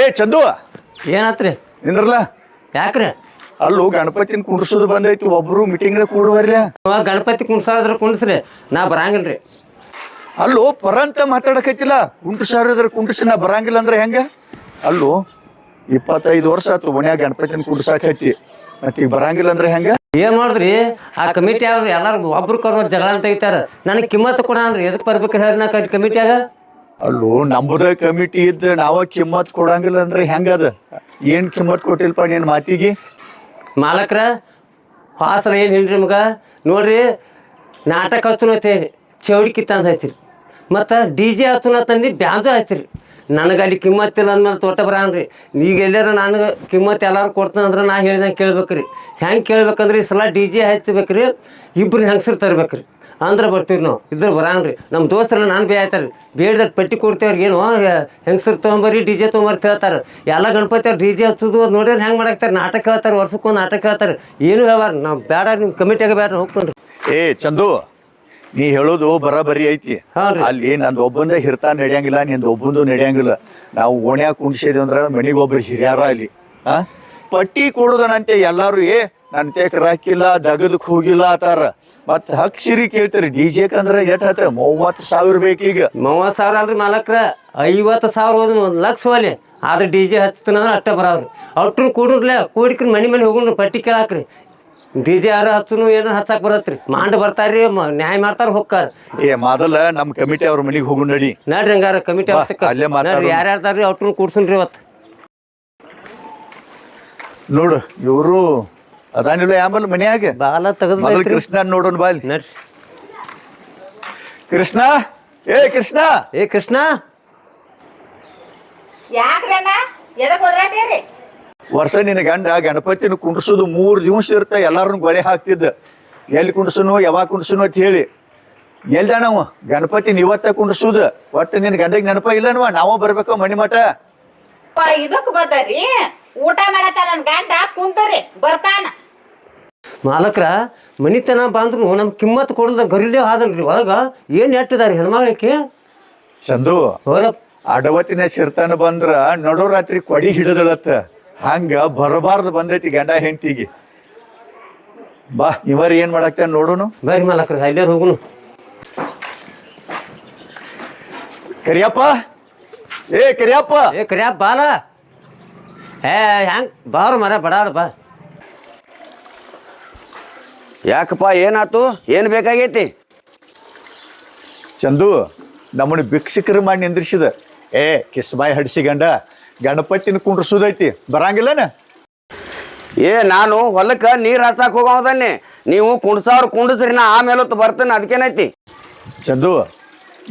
ಏ ಚಂದು. ಏನಾತ್ರಿ? ನಿಂದ್ರಲ್ಲ? ಯಾಕ್ರಿ? ಅಲ್ಲೂ ಗಣಪತಿನ ಕುಂಡ್ಸೋದು ಬಂದೈತಿ ಒಬ್ರು ಮೀಟಿಂಗ್ ಕೂಡುವರ್ಯ? ಅವ ಗಣಪತಿ ಕುಣ್ಸಾದ್ರ ಕುಣ್ಸ್ರಿ ನಾ ಬರಂಗಿಲ್ರಿ. ಅಲ್ಲೂ ಪರಂತ ಮಾತಾಡಕೈತಿಲ್ಲ ಕುಂಡ್ರಸಾರದ್ರ ಕುಂಡ್ಸಿ ನಾ ಬರಂಗಿಲ್ಲ ಅಂದ್ರೆ ಹೆಂಗ? ಅಲ್ಲೂ ಇಪ್ಪತ್ತೈದು ವರ್ಷ ಆತು ಮನ್ಯಾಗ ಗಣಪತಿನ ಕುಂಡ್ಸಾಕೈತಿ ಮತ್ ಈಗ ಬರಂಗಿಲ್ಲ ಅಂದ್ರೆ ಹೆಂಗ? ಏನ್ ಮಾಡಿದ್ರಿ? ಆ ಕಮಿಟಿ ಅವ್ರು ಎಲ್ಲಾರು ಒಬ್ರು ಕರ್ನೋ ಜಗಳ ಅಂತ ಐತಾರ ನನಗೆ ಕಿಮ್ಮತ್ ಕೊಡ್ರಿ ಎದಕ್ ಬರ್ಬೇಕ್ರಿ ಹೇಳಿ ನಾ ಕಮಿಟಿಯಾಗ? ಅಲ್ಲೂ ನಮ್ಮದ ಕಮಿಟಿ ಇದ್ದ ನಾವ ಕಿಮ್ಮತ್ ಕೊಡಂಗಿಲ್ಲ ಅಂದ್ರೆ ಹೆಂಗದ? ಏನ್ ಕಿಮ್ಮತ್ ಕೊಟ್ಟಿಲ್ಪ ನಿನ್ ಮಾತಿಗೆ? ಮಾಲಕ್ರ, ಹಾಸನ ಏನು ಹೇಳ್ರಿ ಮಗ? ನೋಡ್ರಿ, ನಾಟಕ ಹಚ್ಚುನತ್ತೆ ಚೌಡಿ ಕಿತ್ತಂದು ಹಚ್ಚಿರಿ ಮತ್ತು ಡಿ ಜೆ ಹಚ್ಚುನ ತಂದು ಬ್ಯಾಂದು ಹಚ್ಚಿರಿ ನನಗೆ ಅಲ್ಲಿ ಕಿಮ್ಮತ್ತಿಲ್ಲ ಅಂದ್ಮೇಲೆ ತೋಟ ಬರನ್ರಿ ಈಗ ಎಲ್ಲಾರ ನನಗೆ ಕಿಮ್ಮತ್ ಎಲ್ಲಾರು ಕೊಡ್ತಾನೆ ಅಂದ್ರೆ ನಾ ಹೇಳಿದಂಗೆ ಕೇಳ್ಬೇಕ್ರಿ. ಹೆಂಗೆ ಕೇಳ್ಬೇಕಂದ್ರೆ ಈ ಸಲ ಡಿ ಜೆ ಹಚ್ಚಬೇಕ್ರಿ ಇಬ್ರು ಹೆಂಗಸರು ತರ್ಬೇಕ್ರಿ. ಅಂದ್ರೆ ಬರ್ತೀವಿ ನಾವು. ಇದ್ರ ಬರಂಗ್ರಿ. ನಮ್ಮ ದೋಸ್ತರೆಲ್ಲ ನಾನು ಬೇ ಆಯ್ತಾರೆ ಬೇಡ್ದಾಗ ಪಟ್ಟಿ ಕೊಡ್ತೇವ್ರಿ ಏನು ಹೆಂಗಸ್ರು ತೊಗೊಂಬರ್ರಿ ಡಿ ಜೆ ತೊಗೊಂಬರ್ತ ಹೇಳ್ತಾರೆ. ಎಲ್ಲ ಗಣಪತಿ ಅವ್ರು ಡಿ ಜೆ ಹಚ್ಚೋದು ನೋಡಿದ್ರೆ ಹೆಂಗೆ ಮಾಡಾಕ್ತಾರೆ. ನಾಟಕ ಹೇಳ್ತಾರೆ ವರ್ಷಕ್ಕೊಂದು ನಾಟಕ ಹೇಳ್ತಾರೆ. ಏನು ಹೇಳಾರ ನಾವು ಬೇಡ ನಿಮ್ಮ ಕಮಿಟಿಯಾಗ ಬೇಡ ಹೋಗ್ಕೊಂಡ್ರಿ ಏ ಚಂದು ನೀ ಹೇಳೋದು ಬರಾಬರಿ ಐತಿ. ಅಲ್ಲಿ ನಂದು ಒಬ್ಬಂದ ಹಿರ್ತಾ ನಡೆಯಂಗಿಲ್ಲ ನಿಂದು ಒಬ್ಬಂದು ನಡೆಯಂಗಿಲ್ಲ. ನಾವು ಓಣ್ಯಾಗ ಕುಂಡ್ಸಿದ್ವಿ ಅಂದ್ರೆ ಮನೆಗೆ ಒಬ್ರು ಹಿರಿಯಾರ ಅಲ್ಲಿ. ಆ? ಪಟ್ಟಿ ಕೊಡೋದನಂತೆ ಎಲ್ಲಾರು ಏ ನನ್ ತೇಕ್ ರಾಕಿಲ್ಲ ದಗದಕ್ಕೆ ಹೋಗಿಲ್ಲ ಆತಾರ. ಮತ್ ಹಕ್ ಸಿರಿ ಕೇಳ್ತಾರೆ. ಡಿ ಜೆ ಅಂದ್ರೆ ಎಟ್ ಹತ್ತ? ಮೂವತ್ತು ಸಾವಿರ ಬೇಕೀಗ. ಮೂವತ್ತು ಸಾವಿರ ಅಲ್ರಿ ಮಾಲಕ್ರ. ಐವತ್ತು ಸಾವಿರ ಒಂದು ಲಕ್ಷ ಹೋಲಿ ಆದ್ರೆ ಡಿ ಜೆ ಹಚ್ತಾನಂದ್ರೆ ಅಟ್ಟ ಬರಾವ್ರಿ. ಅಟ್ರು ಕೂಡಿರ್ಲೆ ಕೂಡಿಕ್ರಿ ಮನೆ ಮನೆ ಹೋಗ್ರಿ ಪಟ್ಟಿ ಕೇಳಾಕ್ರಿ. ಡಿ ಜೆ ಯಾರು ಹಚ್ಚುನು ಏನ ಹಚ್ಚಾಕ್ ಬರತ್ರಿ? ಮಾಂಡ್ ಬರ್ತಾರ್ರಿ ಮ- ನ್ಯಾಯ ಮಾಡ್ತಾರ ಹೋಗ್ತಾರ ಏ ಮೊದಲ ನಮ್ ಕಮಿಟಿ ಅವ್ರ ಮನೆಗೆ ಹೋಗು ನಡಿ. ನಡ್ರಿ ಹಂಗಾರ ಕಮಿಟಿ ಬಾ, ಅಲ್ಲೇ ಮಾತಾಡೋಣ. ನಡ್ರಿ ಯಾರ್ಯಾರ್ದಾರ್ರಿ ಅಟ್ರು ಕೂಡ್ಸನ್ರಿ ಇವತ್ತು. ನೋಡು ಇವರು ಅದಾನಿಲ್ಲ ಆಮೇಲೆ ಮನ್ಯಾಗ ಬಾಲ ಮೊದಲು ತೆಗೆದ್ರಿ ಕೃಷ್ಣ ನೋಡೋಣ ಬಾಲ್ ನಡ್ರಿ. ಕೃಷ್ಣ? ಏ ಕೃಷ್ಣ? ಏ ಕೃಷ್ಣ? ಯಾಕ್ರಣ್ಣ ಎದಕ್ ಹೋದ್ರಾತೀರಿ ವರ್ಷ ನಿನ್ನ ಗಂಡ ಗಣಪತಿನ ಕುಂಡ್ರಸೋದು ಮೂರ್ ದಿವಸ ಇರ್ತ ಎಲ್ಲಾರನ್ನು ಗೊಳೆ ಹಾಕ್ತಿದ್ದ. ಎಲ್ಲಿ ಕುಂಡ್ಸನು ಯಾವಾಗ ಕುಂಡ್ಸನು ಅಂತ ಹೇಳಿ. ಎಲ್ದ ನಾವು ಗಣಪತಿನ ಇವತ್ತ ಕುಂಡ್ರಸುದ. ಒಟ್ಟು ನಿನ್ನ ಗಂಡಗ್ ನೆನಪ ಇಲ್ಲನವ? ನಾವ ಬರ್ಬೇಕ ಮಣಿ ಮಠ? ಇದಕ್ ಬಂದರಿ. ಊಟ ಮಾಡತ್ತ ನನ್ ಗಂಡ ಕುಂತರಿ ಬರ್ತಾನ. ಮಾಲಕ್ರ ಮನಿತನ ಬಂದ್ರು ನಮ್ ಕಿಮ್ಮತ್ ಕೊಡದ ಗರಿಲೇ ಹಾದಲ್ರಿ ಒಳಗ ಏನ್ ನೆಟ್ಟಿದಾರಿ ಹೆಣ್ಮಗಳಿಗೆ? ಚಂದು ಹೋರಪ್ಪ ಅಡವತ್ತಿನ ಸಿರ್ತಾನ ಬಂದ್ರ ನಡು ರಾತ್ರಿ ಕೊಡಿ ಹಿಡದಳತ್ತ ಹಂಗ ಬರಬಾರ್ದು ಬಂದೈತಿ ಗಂಡ ಹೆಂಡತಿಗೆ. ಬಾ ಇವರ್ ಏನ್ ಮಾಡಾಕ್ತಾನ ನೋಡೋನು? ಬರ್ರಿ ಮಾಲಕ್ರ ಅಲ್ಲೇ ಹೋಗುನು. ಕರಿಯಪ್ಪ ಏ ಕರಿಯಪ್ಪ. ಏ ಕರಿಯಪ್ಪ ಬಾಲ. ಏ ಹ್ಯಾಂಗ್ ಬಾರ ಮರ ಬಡಾಡ ಬಾ. ಯಾಕಪ್ಪ ಏನಾತು ಏನು ಬೇಕಾಗೈತಿ? ಚಂದು ನಮ್ಮನ್ನು ಭಿಕ್ಷಕರು ಮಾಡಿ ನಿಂದ್ರಿಸಿದ. ಏ ಕಿಸ್ಬಾಯಿ ಹಡಿಸಿಗಂಡ ಗಣಪತಿನ ಕುಂಡ್ರಸುದೈತಿ. ಬರಂಗಿಲ್ಲನ? ಏ ನಾನು ಹೊಲಕ್ಕೆ ನೀರು ಹಸಾಕ್ ಹೋಗೋದನ್ನೇ. ನೀವು ಕುಂಡ್ಸಾವ್ರು ಕುಂಡಿಸ್ರಿ ನಾ ಆಮೇಲೆ ಹೊತ್ತು ಬರ್ತೇನೆ ಅದಕ್ಕೇನೈತಿ? ಚಂದು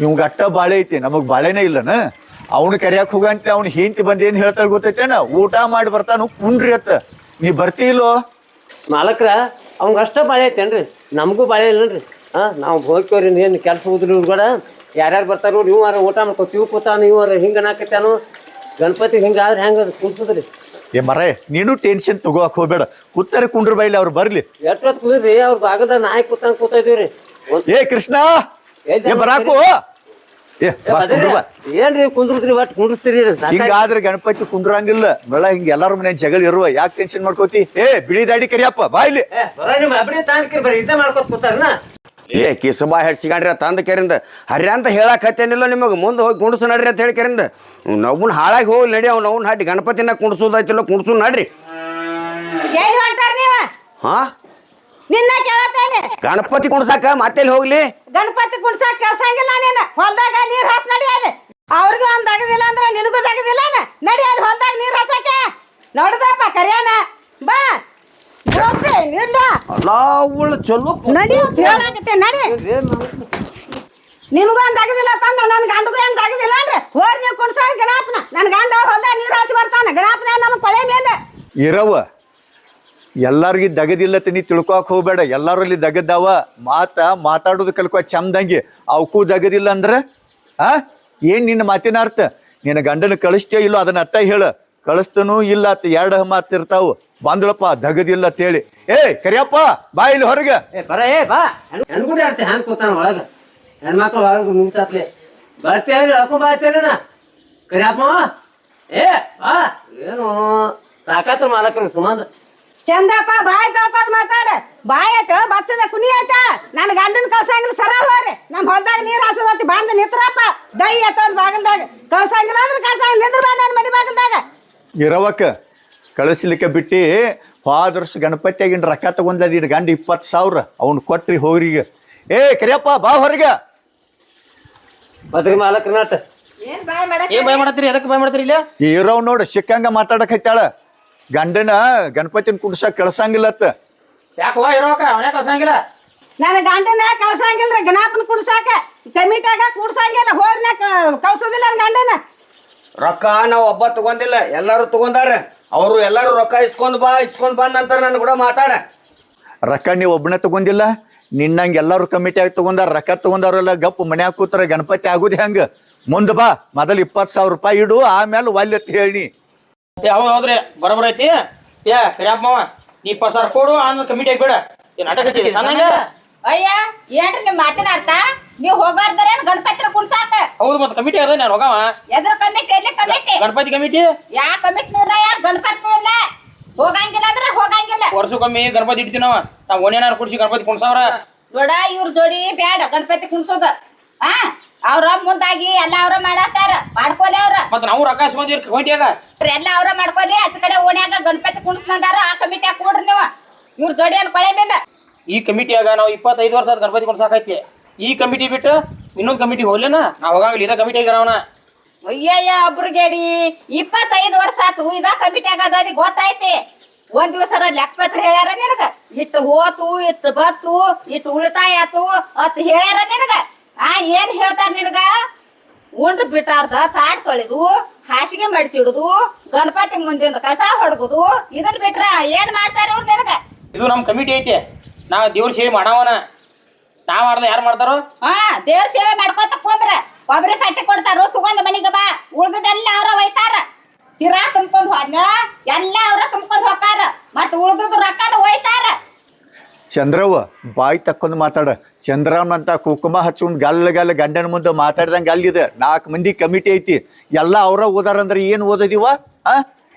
ನಿಮ್ಗೆ ಅಟ್ಟ ಬಾಳೆ ಐತಿ ನಮಗೆ ಬಾಳೆನೇ ಇಲ್ಲನ? ಅವನು ಕರಿಯಾಕ್ ಹೋಗಂತ ಅವ್ನು ಹಿಂತಿ ಬಂದ ಏನು ಹೇಳ್ತಾಳೆ ಗೊತ್ತೈತೇನ? ಊಟ ಮಾಡಿ ಬರ್ತಾನು ಕುಂಡ್ರಿ ಅತ್ತ. ನೀ ಬರ್ತಿ ಇಲ್ಲೋ? ಮಾಲಕ್ರ ಅವಂಗ ಅಷ್ಟೇ ಬಾಳೆ ರೀ ನಮಗೂ ಬಾಳೆ ಇಲ್ಲನ್ರಿ? ಹಾ ನಾವು ಹೋಗ್ತೇವ್ರಿ ಏನು ಕೆಲಸ ಹೋದ್ರಿ ಇವ್ರು ಕೂಡ ಯಾರ್ಯಾರು ಬರ್ತಾರೋ ನೀವು ಅರ ಊಟ ಮಾಡ್ಕೊತೀವಿ ಕೂತಾನ ಇವ್ ಅರ ಹಿಂಗೆ ನಾಕತ್ತಾನು ಗಣಪತಿ ಹಿಂಗಾದ್ರೆ ಹೆಂಗ ಕುಡ್ಸದ್ರಿ ಏ ಮರ ನೀನು ಟೆನ್ಷನ್ ತಗೋಕ್ ಹೋಗ್ಬೇಡ. ಕೂತಾರೆ ಕುಂಡ್ರ ಬೈಲಿ ಅವ್ರು ಬರ್ಲಿ. ಎಷ್ಟೊತ್ತು ಕುದ್ರಿ? ಅವ್ರ ಭಾಗದ ನಾಯಿ ಕೂತಂಗ್ ಕೂತಾ ಇದೀವ್ರಿ. ಏ ಕೃಷ್ಣ ಏ ಬರಾಕು. ಏನ್ರಿ ಕುಂದ್ರಿ ಒಟ್ಟು ಕುಂಡ್ರಸ್ತೀರಿ ಹಿಂಗಾದ್ರೆ ಗಣಪತಿ ಕುಂದ್ರಂಗಿಲ್ಲ. ಬೆಳ ಹಿಂಗ ಎಲ್ಲಾರು ಮನೆ ಜಗಳ ಇರುವ ಯಾಕೆ ಟೆನ್ಷನ್ ಮಾಡ್ಕೋತಿ? ಏ ಬಿಳಿ ದಾಡಿ ಕರಿಯಪ್ಪ ಬಾಯ್ಲಿ ಏ ಕಿಸಬಾ ಹೆಡ್ಸಿಗಾಡ್ರಿ ತಂದ ಕೆರಿಂದ. ಹರ್ಯ ಅಂತ ಹೇಳಕ್ ಹತ್ತೇನಿಲ್ಲ ನಿಮಗೆ. ಮುಂದೆ ಹೋಗಿ ಕುಂಡ್ಸು ನಡ್ರಿ ಅಂತ ಹೇಳಿ ಕೆರಿಂದ. ನವ್ನ ಹಾಳಾಗಿ ಹೋಗಿ ನಡಿ ಅವ್ನ ಅವ್ನ ಹಾಡಿ ಗಣಪತಿನ ಕುಣ್ಸೋದೈತಿಲ್ಲ ಕುಂಡ್ಸು ನಡ್ರಿ. ಹಾ? ನಿನ್ನ ಕೇಳತ್ತೇನೆ. ಗಣಪತಿ ಕುಣ್ಸಾಕ ಮತ್ತೆಲ್ಲಿ ಹೋಗ್ಲಿ? ಗಣಪತಿ ಕುಣ್ಸಾಕ ಕೆಲ್ಸಂಗಿಲ್ಲ ನೀನ್. ಹೊಲ್ದಾಗ ನೀರ್ ಹಾಸ್ ನಡಿ ಅಲ್ಲಿ ಅವ್ರಿಗೂ ಒಂದ್ ಆಗದಿಲ್ಲ ಅಂದ್ರೆ ನಿನಗೂ ತಗದಿಲ್ಲ ನಡಿ ಅಲ್ಲಿ ಹೊಲ್ದಾಗ ನೀರ್ ಹಾಸಕ್ಕೆ ನೋಡ್ದಪ್ಪ ಕರಿಯಾನ ಬಾ. ಅಲ್ಲ ಅವಳು ಚಲೋ ನಡಿ ಅಂತ ಹೇಳಾಕತ್ತೆ ನಡಿ. ನಿಮಗೂ ಒಂದ್ ಆಗದಿಲ್ಲ ತಂದ ನನ್ ಗಂಡಗೂ ಏನ್ ಆಗದಿಲ್ಲ ಅಂದ್ರೆ ಹೋರ್ ನೀವು ಕುಣ್ಸಾಕ ಗಣಪನ. ನನ್ನ ಗಂಡ ಹೊಲ್ದಾಗ ನೀರ್ ಹಾಸಿ ಬರ್ತಾನ. ಗಣಪನ ನಮ್ಮ ಕೊಳೆ ಮೇಲೆ? ಇರವ ಎಲ್ಲಾರ್ಗಿ ದಗದಿಲ್ಲ ನೀ ತಿಳ್ಕೊಕ್ ಹೋಗ್ಬೇಡ. ಎಲ್ಲರಲ್ಲಿ ದಗದ್ದಾವ ಮಾತ ಮಾತಾಡೋದು ಕಲ್ಕೊ ಚಂದಂಗಿ. ಅವಕ್ಕೂ ದಗದಿಲ್ಲ ಅಂದ್ರೆ ಆ? ಏನ್ ನಿನ್ನ ಮಾತಿನ ಅರ್ಥ? ನಿನ್ನ ಗಂಡನ ಕಳಿಸ್ತೀಯೋ ಇಲ್ಲೋ ಅದನ್ನ ಅರ್ಥ ಹೇಳ. ಕಳಿಸ್ತನೂ ಇಲ್ಲ ಅತ್ತ ಎರಡು ಮಾತಿರ್ತಾವು ಬಂದಳಪ್ಪ ದಗದಿಲ್ಲ ಅಂತೇಳಿ ಏ ಕರಿಯಪ್ಪ ಬಾ ಇಲ್ಲಿ ಹೊರಗೆ. ಏ ಬರ ಏ ಬಾ. ಹೆಣ್ಗುಡಿ ಆಡ್ತೆ ಹ್ಯಾಂಗ ಕೂತಾನ ಒಳಗ? ಹೆಣ್ಮಕ್ಳು ಒಳಗ ಮುಗಿಸಾತ್ಲೆ. ಬರ್ತೇವ್ರಿ ಅಪ್ಪ ಬಾರ್ತೇನ ಕರಿಯಪ್ಪ ಏ ಆ ಏನು ಸಾಕಾತ್ರ ಮಾಲಕ್ರ ಸುಮಾರ ಚಂದಪ್ಪ ಬಾಯ್ ತಪ್ಪದ್ ಮಾತಾಡ. ಬಾಯ್ ಆಯ್ತು ಬಚ್ಚದ ಕುನಿ ಆಯ್ತ ನನ್ ಗಂಡನ ಕಳ್ಸಂಗಿಲ್ಲ ಸರ ಹೋರಿ. ನಮ್ ಹೊಲ್ದಾಗ ನೀರ್ ಹಾಸೋದತ್ತಿ ಬಂದ ನಿತ್ರಪ್ಪ. ದೈ ಎತ್ತೋದ್ ಬಾಗಲ್ದಾಗ. ಕಳ್ಸಂಗಿಲ್ಲ ಅಂದ್ರೆ ಕಳ್ಸಂಗಿಲ್ಲ ನಿಂದ್ರ ಬಾ ನನ್ ಮನಿ ಬಾಗಲ್ದಾಗ. ಇರವಕ್ಕ ಕಳಿಸ್ಲಿಕ್ಕೆ ಬಿಟ್ಟು ಹೋದ ವರ್ಷ ಗಣಪತಿಯಾಗಿನ ರೊಕ್ಕ ತಗೊಂಡ್ ನಿನ್ನ ಗಂಡ ಇಪ್ಪತ್ತು ಸಾವಿರ. ಅವ್ನು ಕೊಟ್ರಿ ಹೋರಿಗೆ ಏ ಕರಿಯಪ್ಪ ಬಾ ಹೊರಗೆ. ಮದ್ರಿ ಮಾಲಕ್ರನಾಥ. ಏನ್ ಬಾಯ್ ಮಾಡಕ್ ಏನ್ ಭಯ ಮಾಡತ್ತೀರಿ? ಎದಕ್ಕೆ ಭಯ ಮಾಡ್ತೀರಿ ಇಲ್ಲ? ಇರೋ ನೋಡು ಸಿಕ್ಕಂಗ ಮಾತಾಡಕ್ ಹತ್ತಾಳ ಗಂಡನ ಗಣಪತಿನ ಕುಡ್ಸಕ್ ಕಳ್ಸಂಗಿಲ್ಲತ್ತ. ಯಾಕವ್ವ ಇರೋಕ? ಅವನೇ ಕಳ್ಸಂಗಿಲ್ಲ. ನನ್ನ ಗಂಡನ ಕಳ್ಸಂಗಿಲ್ಲ ಗಣಪನ ಕುಡ್ಸಾಕ. ಕಮಿಟ್ಯಾಗ ಕುಡ್ಸಂಗಿಲ್ಲ ಹೋರ್ನ ಕಳ್ಸೋದಿಲ್ಲ ಗಂಡನ. ರೊಕ್ಕ ನಾವು ಒಬ್ಬ ತಗೊಂಡಿಲ್ಲ ಎಲ್ಲಾರು ತಗೊಂಡಾರ. ಅವರು ಎಲ್ಲಾರು ರೊಕ್ಕ ಇಸ್ಕೊಂಡ್ ಬಾ ಇಸ್ಕೊಂಡ್ ಬಂದ ನಂತರ ನನ್ ಕೂಡ ಮಾತಾಡ. ರೊಕ್ಕ ನೀವು ಒಬ್ಬನೇ ತಗೊಂಡಿಲ್ಲ ನಿನ್ನಂಗೆ ಎಲ್ಲರೂ ಕಮಿಟಿ ಆಗಿ ತಗೊಂಡಾರ ರೊಕ್ಕ ತಗೊಂಡಾರಲ್ಲ ಗಪ್ ಮನ್ಯಾಗ ಕೂತ್ರ ಗಣಪತಿ ಆಗುದು ಹೆಂಗ? ಮುಂದೆ ಬಾ ಮೊದಲು ಇಪ್ಪತ್ತು ಸಾವಿರ ರೂಪಾಯಿ ಇಡು ಆಮೇಲೆ ಒಲ್ಲೆ ಹೇಳಿ ಹೌದ್ ಹೌದ್ರಿ ಬರೋಬರ ಐತಿ? ಯಾ ಕರಿಯಪ್ಪ ಮಾವ ನೀ ಪಸಾರ ಕೊಡು ಆಮೇಲೆ ಕಮಿಟಿ ಆಗ್ಬೇಡ ಏನ್ ನಾಟಕ ಸಣ್ಣಂಗ ಅಯ್ಯ ಏನ್ರಿ ನಿಮ್ ಮಾತಿನ ಅರ್ಥ? ನೀವ್ ಹೋಗಾರ್ದಾರೇನ್ ಗಣಪತಿ ಕುಡ್ಸಾಕ ಹೌದು ಮತ್ತೆ ಕಮಿಟಿ ಅದ ನಾನು ಹೋಗವ? ಎದ್ರ ಕಮಿಟಿ ಎಲ್ಲಿ ಕಮಿಟಿ ಗಣಪತಿ ಕಮಿಟಿ ಯಾ ಕಮಿಟಿ ಇಲ್ಲ ಯಾ ಗಣಪತಿ ಇಲ್ಲ? ಹೋಗಂಗಿಲ್ಲ ಅಂದ್ರೆ ಹೋಗಂಗಿಲ್ಲ. ವರ್ಷಕ್ಕೊಮ್ಮೆ ಗಣಪತಿ ಇಡ್ತೀವಿ ನಾವು ನಾವು ಓನೇನಾರು ಕುಡ್ಸಿ ಗಣಪತಿ ಕುಣ್ಸವ್ರ. ನೋಡ ಇವ್ರ ಜೋಡಿ ಬ್ಯಾಡ ಗಣಪತಿ ಕುಣ್ಸೋದ. ಆ ಅವ್ರ ಮುಂದಾಗಿ ಎಲ್ಲ ಅವ್ರ ಮಾಡತ್ತಾರ ಮಾಡ್ಕೊಲಿ ಅವ್ರ. ಮತ್ತ ನಾವು ರೊಕ್ಕ ಮಂದಿ ಕಮಿಟಿಯಾಗ ಎಲ್ಲ ಅವ್ರ ಮಾಡ್ಕೊಲಿ ಆಚೆ ಕಡೆ ಓಣ್ಯಾಗ ಗಣಪತಿ ಕುಣಸ್ನಂದಾರ ಆ ಕಮಿಟಿ ಕೊಡ್ರಿ ನೀವು? ಇವ್ರ ಜೋಡಿ ಏನ್ ಈ ಕಮಿಟಿಯಾಗ ನಾವು ಇಪ್ಪತ್ತೈದು ವರ್ಷ ಗಣಪತಿ ಕುಣ್ಸಾಕೈತಿ ಈ ಕಮಿಟಿ ಬಿಟ್ಟು ಇನ್ನೊಂದ್ ಕಮಿಟಿ ಹೋಗ್ಲೇನ? ನಾವ್ ಹೋಗಾಗ್ಲಿ ಇದ ಕಮಿಟಿ ಆಗಿರವನ ಅಯ್ಯಯ್ಯ ಒಬ್ರಿಗೇಡಿ ಇಪ್ಪತ್ತೈದು ವರ್ಷ ಆತು ಇದ ಕಮಿಟಿ ಆಗದ ಗೊತ್ತೈತಿ ಒಂದ್ ದಿವಸ ಲೆಕ್ಕಪತ್ರ ಹೇಳ್ಯಾರ ನಿನಗ. ಇಟ್ಟು ಹೋತು ಇಟ್ಟು ಬತ್ತು ಇಟ್ಟು ಉಳಿತಾಯ ಆತು ಅತ್ ಹೇಳ್ಯಾರ ನಿನಗ. ಆ ಏನ್ ಹೇಳ್ತಾರ ನಿನಗ? ಉಂಡ್ ಬಿಟ್ಟಾರ್ದ ತಾಟ್ ತೊಳೆದು ಹಾಸಿಗೆ ಮಡ್ಚಿಡುದು ಗಣಪತಿ ಮುಂದಿನ ಕಸ ಹೊಡ್ಗುದು ಇದನ್ ಬಿಟ್ರ ಏನ್ ಮಾಡ್ತಾರ ಅವ್ರು ನಿನಗ? ಇದು ನಮ್ಮ ಕಮಿಟಿ ಐತಿ. ನಾವು ದೇವ್ರ ಸೇವೆ ಮಾಡವನ. ನಾವ್ ಮಾಡ್ದ ಯಾರು ಮಾಡ್ತಾರೋ? ಹಾ ದೇವ್ರ ಸೇವೆ ಮಾಡ್ಕೊತ ಕುಂದ್ರ. ಒಬ್ರಿ ಪಟ್ಟಿ ಕೊಡ್ತಾರ ತಗೊಂಡ್ ಮನಿಗ ಬಾ. ಉಳ್ದದೆಲ್ಲ ಅವ್ರ ಒಯ್ತಾರ. ಚಿರಾ ತುಂಬ್ಕೊಂಡ್ ಹೋದ್ನ ಎಲ್ಲ ಅವ್ರ ತುಂಬ್ಕೊಂಡ್ ಹೋಗ್ತಾರ. ಮತ್ ಉಳ್ದದ ರೊಕ್ಕನ ಒಯ್ತಾರ. ಚಂದ್ರವ್ವ, ಬಾಯಿ ತಕ್ಕೊಂಡು ಮಾತಾಡ. ಚಂದ್ರನ್ ಅಂತ ಕುಕುಮ ಹಚ್ಕೊಂಡು ಗಲ್ಲ ಗಲ್ಲ ಗಂಡನ ಮುಂದೆ ಮಾತಾಡ್ದಂಗೆ ಅಲ್ಲಿದೆ. ನಾಲ್ಕು ಮಂದಿ ಕಮಿಟಿ ಐತಿ. ಎಲ್ಲ ಅವ್ರ ಓದಾರಂದ್ರೆ ಏನು ಓದೋದಿವ? ಆ?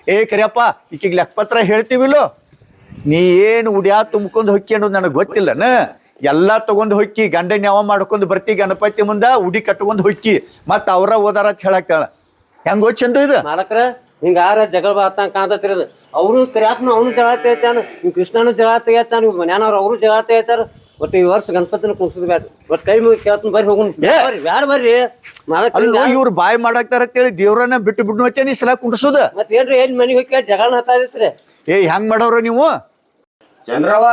ಏ ಕರಿಯಪ್ಪ, ಈಕಿಗೆ ಲೆಕ್ಕಪತ್ರ ಹೇಳ್ತೀವಿಲ್ಲೋ? ನೀ ಏನು ಉಡ್ಯಾ ತುಂಬ್ಕೊಂಡು ಹೊಕ್ಕಿ ಅನ್ನೋದು ನನಗೆ ಗೊತ್ತಿಲ್ಲನ ಎಲ್ಲ ತಗೊಂಡು ಹೊಕ್ಕಿ, ಗಂಡನ ಯಾವ ಮಾಡ್ಕೊಂಡು ಬರ್ತಿ ಗಣಪತಿ ಮುಂದೆ ಉಡಿ ಕಟ್ಕೊಂಡು ಹೊಕ್ಕಿ. ಮತ್ತ ಅವ್ರ ಓದಾರ ಅಂತ ಹೇಳಕ್ತಾಳ ಹೆಂಗೋ ಚಂದು ಇದು? ಹಿಂಗಾರ ಜಗಳ ಬಾತಂಗ ಅದು. ಅವರು ಕರ್ಯಾತ್ನ ಅವನು ಜಗಳ ತೆಗಿತಾನ ಇವ್ ಕೃಷ್ಣನು ಜಗಳ ತೆಗಿತಾನ ಇವ್ ಮನ್ಯಾನವ್ರು ಅವರು ಜಗಳ ತೆಗಿತಾರ. ಒಟ್ಟು ಈ ವರ್ಷ ಗಣಪತಿನ ಕುಂಸದ್ ಬ್ಯಾಡ ಒಟ್ಟು ಕೈ ಮುಗಿ ಕೇಳ್ತಾನ ಬರ್ರಿ ಹೋಗುನ್. ಬರ್ರಿ ಬ್ಯಾಡ ಬರ್ರಿ. ಅಲ್ಲೋ ಇವ್ರು ಬಾಯಿ ಮಾಡಾಕ್ತಾರ ಅಂತೇಳಿ ದೇವ್ರನ್ನ ಬಿಟ್ಟು ಬಿಡ್ನು ಅಂತೇಳಿ ಈ ಸಲ ಕುಂಡ್ಸೋದ ಮತ್ ಏನ್ರಿ ಏನ್ ಮನಿ ಹೋಗಿ ಜಗಳ ಹತ್ತಾದಿತ್ರಿ ಏ ಹೆಂಗ್ ಮಾಡವ್ರ ನೀವು? ಚಂದ್ರವ್ವ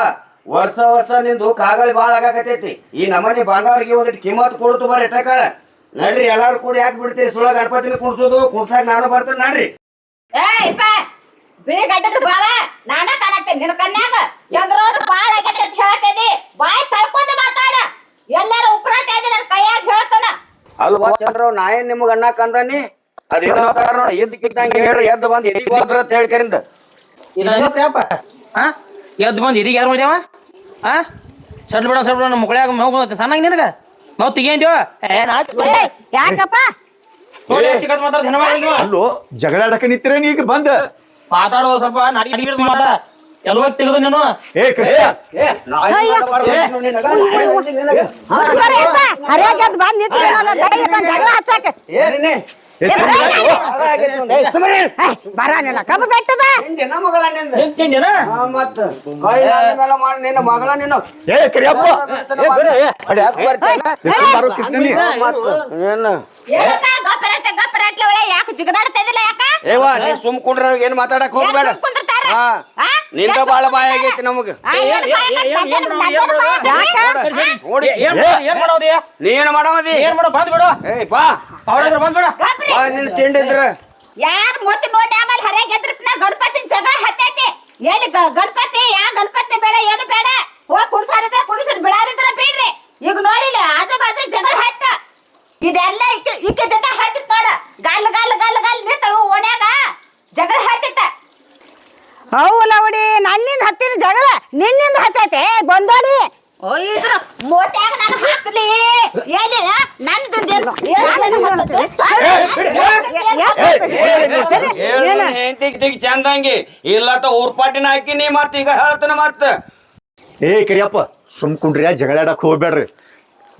ವರ್ಷ ವರ್ಷ ನಿಂದು ಕಾಗಲ್ ಬಾಳ ಆಗಾಕತೈತಿ ಈ ನಮ್ಮನಿ ಬಾಂಧವರಿಗೆ ಒಂದಿಟ್ಟು ಕಿಮ್ಮತ್ ಕೊಡ್ತು ಬರ್ರಿ ಎಟ್ಟಕಾಳ ನಡ್ರಿ ಎಲ್ಲಾರು ಕೂಡಿ ಯಾಕೆ ಬಿಡ್ತೀವಿ ಸುಳ್ಳ ಗಣಪತಿನ ಕುಣ್ಸೋದು ಕುಡ್ಸಾಕ ನಾನು ಬರ್ತೇನೆ ನಡ್ರಿ. ಏ ಇಪ್ಪ ಬಿಳಿ ಗಡ್ಡದ ಬಾವ ನಾನ ಕಾಣತ್ತೇನೆ ನಿನ್ನ ಕನ್ಯಾಗ ಚಂದ್ರೋದು ಬಾಳ ಆಗೈತೆ ಅಂತ ಹೇಳತ್ತೇನಿ ಬಾಯಿ ತಳ್ಕೊಂಡ ಮಾತಾಡ. ಎಲ್ಲಾರು ಉಪರಾಟ ಇದೆ ನನ್ನ ಕೈಯಾಗ ಹೇಳ್ತಾನ. ಅಲ್ವಾ ಚಂದ್ರವ್ ನಾ ಏನ್ ನಿಮ್ಗ ಅನ್ನ ಅಂದಾನಿ? ಅದೇನೋ ಕಾರಣ ಎದ್ದು ಕಿತ್ತಂಗೆ ಹೇಳ್ರಿ ಎದ್ದು ಬಂದು ಎಲ್ಲಿಗೆ ಹೋದ್ರ ಅಂತ ಹೇಳ್ಕರಿಂದ ಏನಪ್ಪ ಹಾ ಎದ್ದು ಬಂದು ಇದೀಗ ಯಾರು ಮಾಡ್ಯಾವ ಹಾ ಸಡ್ ಬಿಡ ಸಡ್ ಬಿಡ ಮೇವ್ ಬಂದೈತೆ ಸಣ್ಣಗೆ ನಿನಗ? ತೆಗಿಯಂತೀವ ಏನ್ ಏ, ಯಾಕಪ್ಪ? ಅಲ್ಲೋ ಜಗಳಾಡಕ ನಿಂತಿರೇನಿ ಈಗ ಬಂದ. ಮಾತಾಡೋದು ಸ್ವಲ್ಪ ಮಾತಾಡ. ಎಲ್ಲ ಹೋಗಿ ತೆಗೆದು ನೀನು? ಏ ಕೃಷ್ಣ. ಮಗಳ ಏನಪ್ಪ ಗಪ್ಪರಟ್ಟೆ ಗಪ್ಪರಟ್ಲೆ ಒಳ್ಳೆ ಯಾಕೆ ಜಿಗದಾಡ್ತಾ ಇದಿಲ್ಲ ಯಾಕ? ಏವಾ ನೀ ಸುಮ್ ಕುಂಡ್ರ ಏನ್ ಮಾತಾಡಕ್ ಹೋಗ್ಬೇಡ. ಯಾಕ್ ಸುಮ್ ಕುಂದ್ರತಾರ? ಹಾ ಆ? ನಿಂದ ಯಾಕ್ ಬಾಳ ಬಾಯ ಕುಂದ್ರತಾರ? ಆಗೈತಿ ನಮಗ. ಆ, ಏನ್ ಬಾಯ್ ಬಾಯ್? ನೋಡಿ ಏನ್ ಮಾಡ- ಏನ್ ಮಾಡೋದಿ? ನೀ ಏನ್ ಮಾಡಮದಿ ಏನ್ ಮಾಡೋ? ಬಂದ್ ಬಿಡು. ಏ ಬಾ. ಅವ್ರ ಬಂದ್ ಬಿಡು. ಗಪ್ರಿ. ಬಾ ನಿನ್ನ ತಿಂಡಿದ್ರ ಯಾರ್ ಮೊತ್ತ ನೋಡಿ ಆಮೇಲೆ ಹರಿಯಾಗ ಎದ್ರಪ್ನ ಗಣಪತಿ ಜಗಳ ಹತ್ತೈತಿ. ಎಲ್ಲಿ ಗ- ಗಣಪತಿ ಯಾ ಗಣಪತಿ ಬೇಡ ಏನು ಬೇಡ? ಹೋಗ್ ಕುಡ್ಸಾರಿದ್ರ ಕುಡಿಸ್ರಿ ಬಿಡಾರಿದ್ರ ಬಿಡ್ರಿ ಈಗ ನೋಡಿಲ್ಲ ಆಜು ಬಾಜು ಜಗಳ ಹತ್ತ. ಇದೆಲ್ಲ ಇಕ್ಕ ಇಕ್ಕದಿಂದ ಹತ್ತಿತ್ ನೋಡ ಗಲ್ ಗಲ್ ಗಲ್ ಗಲ್ ನಿಂತಳು ಓಣ್ಯಾಗ ಜಗಳ ಹತ್ತಿತ್ತ ಹೌ ಲವಡಿ ನನ್ನಿಂದ ಹತ್ತಿನ ಜಗಳ ನಿನ್ನಿಂದ ಹತ್ತೈತೆ ಬಂದೋಡಿ ಇದ್ರ ಮೋತ್ಯಾಗ ನಾನು ಹಾಕ್ಲಿ ಎಲ್ಲಿ ನಂದು ಹೆಂಡತಿಗ್ ದಿಗ್ ಚಂದಂಗಿ ಇಲ್ಲತ್ತ ಊರ್ಪಾಟಿನ ಹಾಕಿನಿ ಮತ್ ಈಗ ಹೇಳ್ತಾನ ಮತ್ತೆ ಏ ಕರಿಯಪ್ಪ ಸುಮ್ಕೊಂಡ್ರಿ ಜಗಳಾಡಕ್ ಹೋಗ್ಬೇಡ್ರಿ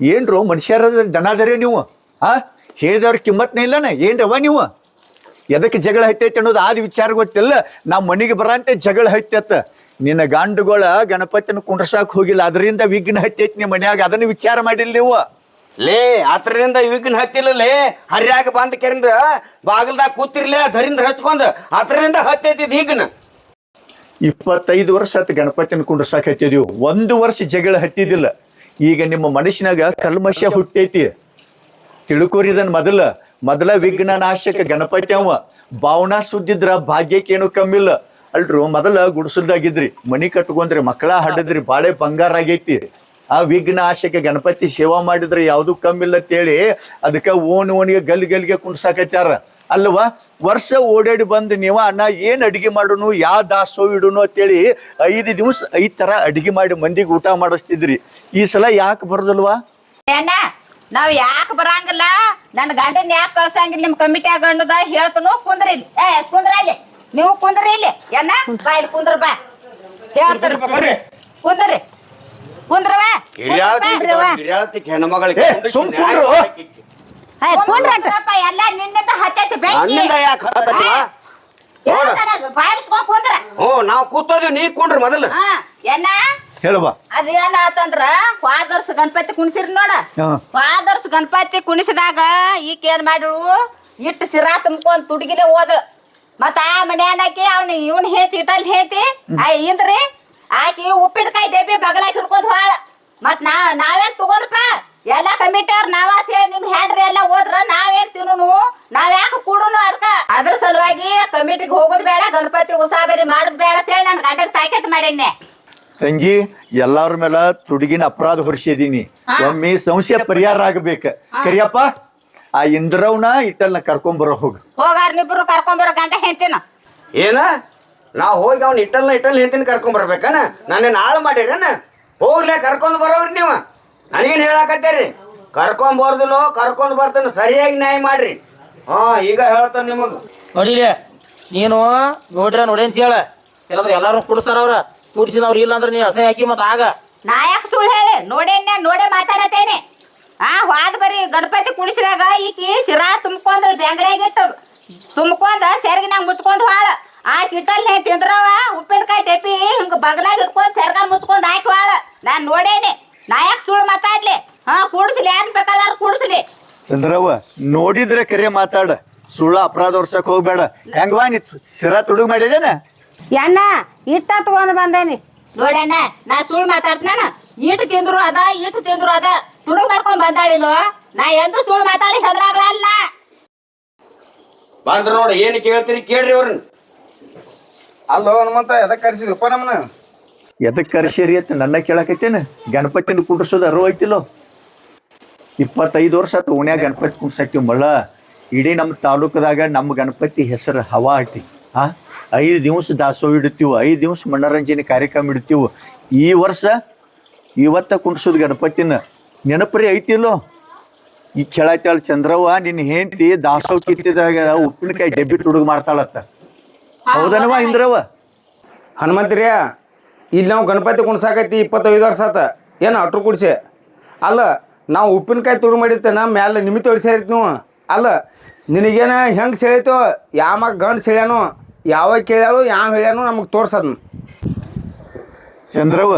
ಏನ್ರು ಮನುಷ್ಯರ ದನಾದರಿ ನೀವು? ಆ? ಹೇಳಿದವ್ರ ಕಿಮ್ಮತ್ನೇ ಇಲ್ಲನ? ಏನ್ರವ ನೀವು? ಎದಕ್ಕೆ ಜಗಳ ಹತ್ತೈತೆ ಅನ್ನೋದು ಆದ ವಿಚಾರ ಗೊತ್ತಿಲ್ಲ. ನಾ ಮನೆಗೆ ಬರಂತೆ ಜಗಳ ಹೈತೈತ. ನಿನ್ನ ಗಂಡುಗಳ ಗಣಪತಿನ ಕುಂಡ್ರಸಾಕ್ ಹೋಗಿಲ್ಲ. ಅದರಿಂದ ವಿಘ್ನ ಹತ್ತೈತಿ ನಿಮ್ಮ ಮನ್ಯಾಗ. ಅದನ್ನ ವಿಚಾರ ಮಾಡಿಲ್ಲ ನೀವು. ಲೇ ಆತರದಿಂದ ವಿಘ್ನ ಹತ್ತಿಲ್ಲ ಲೇ. ಹರಿಯಾಗ ಬಂದ ಕೆರಿಂದ ಬಾಗಲ್ದಾಗ ಕೂತಿರ್ಲೇ ಅದರಿಂದ ಹಚ್ಕೊಂಡ್. ಆತರದಿಂದ ಹತ್ತೈತಿ ವಿಘ್ನ. ಇಪ್ಪತ್ತೈದು ವರ್ಷ ಆತ ಗಣಪತಿನ ಕುಂಡ್ರಸಾಕ್ ಹತ್ತಿದೀವಿ. ಒಂದು ವರ್ಷ ಜಗಳ ಹತ್ತಿದಿಲ್ಲ. ಈಗ ನಿಮ್ಮ ಮನುಷ್ಯನಾಗ ಕಲ್ಮಶ ಹುಟ್ಟೈತಿ. ತಿಳ್ಕೊರಿ ಇದನ್ ಮೊದಲ. ಮೊದಲ ವಿಘ್ನ ನಾಶಕ ಗಣಪತಿ ಅವ. ಭಾವನಾ ಸುದ್ದಿದ್ರ ಭಾಗ್ಯಕ್ಕೇನು ಕಮ್ಮಿಲ್ಲ ಅಲ್ರು ಮೊದಲ ಗುಡಿಸಲ್ದಾಗಿದ್ರಿ. ಮನಿ ಕಟ್ಕೊಂಡ್ರಿ, ಮಕ್ಕಳ ಹಡದ್ರಿ, ಬಾಳೆ ಬಂಗಾರ ಆಗೈತಿ. ಆ ವಿಘ್ನ ಆಶಕ್ಕೆ ಗಣಪತಿ ಸೇವಾ ಮಾಡಿದ್ರೆ ಯಾವುದು ಕಮ್ಮಿಲ್ಲ ಅಂತೇಳಿ ಅದಕ್ಕೆ ಓನ್ ಓಣಿಗೆ ಗಲ್ ಗಲ್ಗೆ ಕುಣ್ಸಾಕತ್ಯಾರ ಅಲ್ವಾ? ವರ್ಷ ಓಡಾಡಿ ಬಂದು ನೀವ ಅಣ್ಣ ಏನ್ ಅಡಿಗೆ ಮಾಡೋನು ಯಾವ ದಾಸೋ ಇಡೋನು ಅಂತೇಳಿ ಐದು ದಿವಸ ಐದ್ ತರ ಅಡಿಗೆ ಮಾಡಿ ಮಂದಿಗೆ ಊಟ ಮಾಡಿಸ್ತಿದ್ರಿ. ಈ ಸಲ ಯಾಕೆ ಬರೋದಲ್ವಾ? ಅಣ್ಣ ನಾವ್ ಯಾಕೆ ಬರಂಗಿಲ್ಲ? ನನ್ನ ಗಂಡನ್ ಯಾಕೆ ಕಳ್ಸಂಗಿಲ್ಲ? ನಿಮ್ ಕಮಿಟಿ ಆಗಂಡದ ಹೇಳ್ತನು ಕುಂದ್ರಿ ಇಲ್ಲಿ. ಏ ಕುಂದ್ರ ಇಲ್ಲಿ ನೀವು ಕುಂದ್ರಿ ಇಲ್ಲಿ. ಅಣ್ಣ ಬಾ ಇಲ್ಲಿ ಕುಂದ್ರ ಬಾ. ಹೇಳ್ತಾರ. ಕುಂದ್ರಿ ಕುಂದ್ರವಾ ಹಿರಿಯಾಳ್ತಿಕ್ ಹೆಣ್ಮಗಳಿಗೆ ಏ, ಸುಮ್ ಕುಂಡ್ರು. ಕುಂದ್ರಪ್ಪ ಎಲ್ಲ ನಿನ್ನಿಂದ ಹತ್ತೈತಿ ಬೆಂಕಿ. ನನ್ನಿಂದ ಯಾಕೆ ಹತ್ತೈತಿವ? ಹೇಳ್ತಾರ ಅದು, ಬಾಯ್ ಮುಚ್ಕೊಂಡ್ ಕುಂದ್ರ. ಹ್ಞೂ ನಾವು ಕೂತೋದಿವ್ ನೀ ಕುಂಡ್ರಿ ಮೊದಲು. ಹಾ ಎನ್ನ? ಹೇಳುವ ಅದೇನ ಆತಂದ್ರ ಹೋದ ವರ್ಷ ಗಣಪತಿ ಕುಣಿಸಿರಿ ನೋಡ. ಹಾ. ಹೋದ ವರ್ಷ ಗಣಪತಿ ಕುಣಿಸಿದಾಗ ಈಕ ಏನ್ ಮಾಡಿಳು? ಇಟ್ಟು ಸಿರಾ ತುಂಬ್ಕೊಂಡ್ ತುಡುಗಿಲೆ ಹೋದಳು. ಮತ್ತ ಆ ಮನ್ಯಾನಕಿ ಅವ್ನ ಇವ್ನ ಹೇತಿ ಇಟಲ್ ಹೇತಿ ಆ ಇಂದ್ರಿ ಆಕಿ ಉಪ್ಪಿನಕಾಯಿ ಡಬ್ಬಿ ಬಗಲಾಕಿ ಹಿಡ್ಕೊಂಡ್ ಹೋಳ ಮತ್ ನಾ ನಾವೇನ್ ತಗೊಂಡಪ್ಪ ಎಲ್ಲಾ ಕಮಿಟಿಯವ್ರ ನಾವಾತ್ ಹೇಳಿ ನಿಮ್ ಹೆಂಡ್ರಿ ಎಲ್ಲ ಹೋದ್ರ ನಾವೇನ್ ತಿನ್ನು ನಾವ್ ಯಾಕೆ ಕೂಡುನು ಅದಕ್ಕ ಅದ್ರ ಸಲುವಾಗಿ ಕಮಿಟಿಗೆ ಹೋಗೋದ್ ಬೇಡ ಗಣಪತಿ ಉಸಾಬರಿ ಮಾಡೋದ್ ಬೇಡ ಅಂತ ಹೇಳಿ ನನ್ ಗಂಡಗ್ ತಾಕತ್ ಮಾಡಿನ್ನೆ. ತಂಗಿ ಎಲ್ಲಾರ ಮೇಲೆ ತುಡುಗಿನ ಅಪರಾಧ ಹೊರಿಸಿದೀನಿ. ಒಮ್ಮೆ ಸಂಶಯ ಪರಿಹಾರ ಆಗ್ಬೇಕ. ಕರಿಯಪ್ಪ ಆ ಇಂದ್ರವ್ನ ಇಟ್ಟಲ್ನ ಕರ್ಕೊಂಬರೋ ಹೋಗ. ಹೋಗಾರ ನಿಬ್ರು ಕರ್ಕೊಂಬರೋ ಗಂಡ ಹೆಂತಿನ ಏನ? ನಾ ಹೋಗಿ ಅವ್ನ ಇಟ್ಟಲ್ನ ಇಟ್ಟಲ್ ಹೆಂತಿನ ಕರ್ಕೊಂಡ್ ಬರ್ಬೇಕನ? ನಾನೇ ಹಾಳು ಮಾಡಿರನ? ಹೋಗ್ಲೇ ಕರ್ಕೊಂಡ್ ಬರೋರ್ ನೀವು. ನನಗೇನ್ ಹೇಳಾಕತ್ತೀರಿ? ಕರ್ಕೊಂಡ್ ಬರ್ದಿಲ್ಲೋ ಕರ್ಕೊಂಡ್ ಬರ್ತಾನೆ ಸರಿಯಾಗಿ ನ್ಯಾಯ ಮಾಡ್ರಿ. ಹಾ ಈಗ ಹೇಳ್ತಾನೆ ನಿಮಗೆ. ನೋಡಿಲಿ ನೀನು ನೋಡ್ರಿ ನೋಡಿ ಅಂತ ಹೇಳ. ಇಲ್ಲಾಂದ್ರೆ ಎಲ್ಲಾರು ಕುಡಿಸ್ತಾರ ಅವ್ರ. ಕುಡಿಸಿದವ್ರು ಇಲ್ಲ ಅಂದ್ರೆ ನೀ ಅಸಹ್ಯ ಹಾಕಿ ಮತ್ತೆ ಆಗ. ನಾಯಕ್ ಸುಳ್ಳು ಹೇಳಿ? ನೋಡೇನೆ ನೋಡೇ ಮಾತಾಡತೇನೆ ಆ ಹಾದ್ ಬರಿ ಗಣಪತಿ ಕುಡಿಸಿದಾಗ ಈಕಿ ಸಿರಾ ತುಂಬ್ಕೊಂಡ್ ಬೆಂಗಡಿಯಾಗಿಟ್ಟು ತುಂಬ್ಕೊಂಡ್ ಸೆರ್ಗಿನಾಗ ಮುಚ್ಕೊಂಡ್ ಹಾಳ. ಆ ಕಿಟ್ಟಲ್ ತಿಂದ್ರವ ಉಪ್ಪಿನಕಾಯಿ ಟೆಪಿ ಹಿಂಗ ಬಗಲಾಗ ಇಟ್ಕೊಂಡ್ ಸೆರ್ಗ ಮುಚ್ಕೊಂಡ್ ಹಾಕಿ ಹಾಳ. ನಾನ್ ನೋಡೇನೆ. ನಾಯಕ್ ಸುಳ್ಳು ಮಾತಾಡ್ಲಿ. ಹಾ ಕೂಡಿಸ್ಲಿ ಯಾರು ಬೇಕಾದಾರ ಕೂಡಿಸ್ಲಿ. ಚಂದ್ರವ್ವ ನೋಡಿದ್ರೆ ಕರೆ ಮಾತಾಡ. ಸುಳ್ಳ ಅಪರಾಧ ವರ್ಷಕ್ ಹೋಗ್ಬೇಡ. ಹೆಂಗವಾ ನೀ ಸಿರಾ ತುಡುಗ್ ಮಾಡಿದೇನ? ಎಣ್ಣ ಇಟ್ಟ ತಗೊಂಡ್ ಬಂದೇನಿ. ನೋಡಣ್ಣ ನಾ ಸುಳ್ಳು ಮಾತಾಡ್ತಾನ. ಇಟ್ಟು ತಿಂದ್ರು ಅದ ಇಟ್ಟು ತಿಂದ್ರು ಅದ. ತುಡುಗ್ ಮಾಡ್ಕೊಂಡ್ ಬಂದಾಳಿಲ್ವ ನಾ ಎಂದು ಸುಳ್ಳು ಮಾತಾಡಿ ಹೆದ್ರಾಗ್ಲಲ್ಲ ಬಂದ್ರ ನೋಡಿ ಏನ್ ಕೇಳ್ತೀರಿ ಕೇಳ್ರಿ ಅವ್ರನ್ನ ಅಲ್ಲೋ ಹನುಮಂತ ಎದಕ್ ಕರ್ಸಿದಪ್ಪ ನಮ್ಮನ್ನ? ಎದಕ್ ಕರ್ಸೇರಿ ಅಂತ ನನ್ನ ಕೇಳಕೈತೇನೆ ಗಣಪತಿನ ಕುಂಡ್ರಸೋದು ಅರು ಐತಿಲ್ಲೋ? ಇಪ್ಪತ್ತೈದು ವರ್ಷ ಆತು ಓಣ್ಯಾಗ ಗಣಪತಿ ಕುಂಡ್ಸಾಕ್ತಿವ್ ಮಳ್ಳ. ಇಡೀ ನಮ್ಮ ತಾಲೂಕದಾಗ ನಮ್ಮ ಗಣಪತಿ ಹೆಸರು ಹವಾ ಐತಿ. ಹಾ ಐದು ದಿವಸ ದಾಸೋಹ ಇಡ್ತೀವಿ ಐದು ದಿವಸ ಮನೋರಂಜನೆ ಕಾರ್ಯಕ್ರಮ ಇಡ್ತೀವಿ. ಈ ವರ್ಷ ಇವತ್ತ ಕುಂಡ್ಸೋದು ಗಣಪತಿನ ನೆನಪರಿ ಐತಿಲ್ಲೋ? ಈ ಕೇಳಾಯ್ತಾಳ ಚಂದ್ರವ್ವ ನಿನ್ನ ಹೆಂಡತಿ ದಾಸೋಹ ಕಿತ್ತಿದಾಗ ಉಪ್ಪಿನಕಾಯಿ ಡೆಬ್ಬಿಟ್ ಹುಡುಗ ಮಾಡ್ತಾಳತ್ತ. ಹೌದನವ ಇಂದ್ರವ್ವ? ಹನುಮಂತ್ರಿಯ ಇಲ್ಲಿ ನಾವು ಗಣಪತಿ ಕುಣ್ಸಾಕೈತಿ ಇಪ್ಪತ್ತೈದು ವರ್ಷ ಆತ. ಏನು ಅಟ್ರು ಕುಡ್ಸಿ. ಅಲ್ಲ ನಾವು ಉಪ್ಪಿನಕಾಯಿ ತುಡು ಮಾಡಿರ್ತೇನೆ ಮ್ಯಾಲೆ ನಿಮಿತ್ತ ಹೊಡಿಸಿರ್ತಿ ನೀವು. ಅಲ್ಲ ನಿನಗೇನ ಹೆಂಗೆ ಸೆಳೀತೋ ಯಾವ ಗಂಡು ಸೆಳ್ಯಾನು ಯಾವಾಗ ಕೇಳ್ಯಾಳು ಯಾವ ಹೇಳ್ಯಾನು ನಮಗೆ ತೋರ್ಸದ್ ಚಂದ್ರವ್ವ